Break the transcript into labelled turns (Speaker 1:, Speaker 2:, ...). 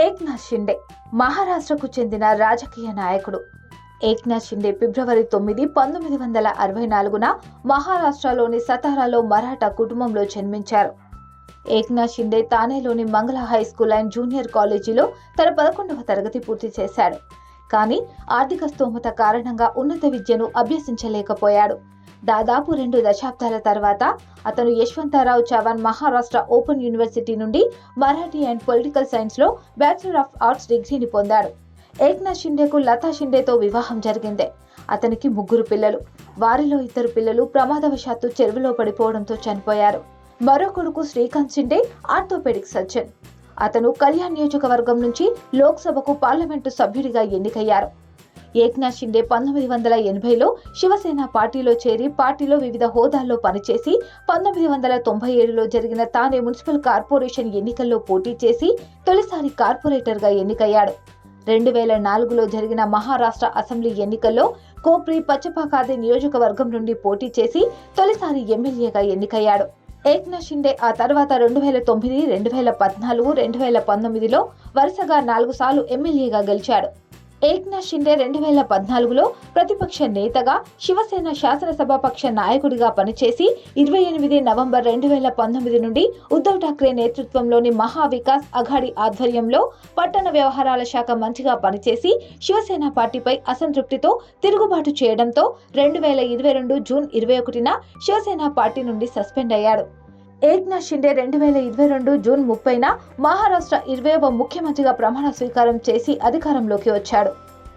Speaker 1: ఏక్నాథ్ షిండే మహారాష్ట్రకు చెందిన రాజకీయ నాయకుడు. ఏక్నాథ్ షిండే ఫిబ్రవరి తొమ్మిది పంతొమ్మిది వందల అరవై నాలుగున మహారాష్ట్రలోని సతారాలో మరాఠా కుటుంబంలో జన్మించారు. ఏక్నాథ్ షిండే తానేలోని మంగళ హై స్కూల్ అండ్ జూనియర్ కాలేజీలో తన పదకొండవ తరగతి పూర్తి చేశాడు. కానీ ఆర్థిక స్తోమత కారణంగా ఉన్నత విద్యను అభ్యసించలేకపోయాడు. దాదాపు రెండు దశాబ్దాల తర్వాత అతను యశ్వంతరావు చవాన్ మహారాష్ట్ర ఓపెన్ యూనివర్సిటీ నుండి మరాఠీ అండ్ పొలిటికల్ సైన్స్లో బ్యాచిలర్ ఆఫ్ ఆర్ట్స్ డిగ్రీని పొందాడు. ఏక్నాథ్ షిండేకు లతా షిండేతో వివాహం జరిగింది. అతనికి ముగ్గురు పిల్లలు. వారిలో ఇద్దరు పిల్లలు ప్రమాదవశాత్తు చెరువులో పడిపోవడంతో చనిపోయారు. మరో కొడుకు శ్రీకాంత్ షిండే ఆర్థోపెడిక్ సర్జన్. అతను కళ్యాణ్ నియోజకవర్గం నుంచి లోక్సభకు పార్లమెంటు సభ్యుడిగా ఎన్నికయ్యారు. ఏక్నాథ్ షిండే పంతొమ్మిది వందల ఎనభైలో శివసేన పార్టీలో చేరి పార్టీలో వివిధ హోదాల్లో పనిచేసి పంతొమ్మిది వందల తొంభై ఏడులో జరిగిన తానే మున్సిపల్ కార్పొరేషన్ ఎన్నికల్లో పోటీ చేసి తొలిసారి కార్పొరేటర్గా ఎన్నికయ్యాడు. రెండు వేల నాలుగులో జరిగిన మహారాష్ట్ర అసెంబ్లీ ఎన్నికల్లో కోప్రి పచ్చపాకాది నియోజకవర్గం నుండి పోటీ చేసి తొలిసారి ఎమ్మెల్యేగా ఎన్నికయ్యాడు. ఏక్నాథ్ షిండే ఆ తర్వాత రెండు వేల తొమ్మిది రెండు వేల పద్నాలుగు రెండు వేల పంతొమ్మిదిలో వరుసగా నాలుగు సార్లు ఎమ్మెల్యేగా గెలిచాడు. ఏక్నాథ్ షిండే రెండు వేల పద్నాలుగులో ప్రతిపక్ష నేతగా శివసేన శాసనసభాపక్ష నాయకుడిగా పనిచేసి ఇరవై ఎనిమిది నవంబర్ రెండు వేల పంతొమ్మిది నుండి ఉద్ధవ్ ఠాక్రే నేతృత్వంలోని మహావికాస్ అఘాడి ఆధ్వర్యంలో పట్టణ వ్యవహారాల శాఖ మంత్రిగా పనిచేసి శివసేన పార్టీపై అసంతృప్తితో తిరుగుబాటు చేయడంతో రెండు వేల ఇరవై రెండు జూన్ ఇరవై ఒకటిన శివసేన పార్టీ నుండి సస్పెండ్ అయ్యాడు. ఏక్నాథ్ షిండే రెండు వేల ఇరవై రెండు జూన్ ముప్పైన మహారాష్ట్ర ఇరవైవ ముఖ్యమంత్రిగా ప్రమాణ స్వీకారం చేసి అధికారంలోకి వచ్చాడు.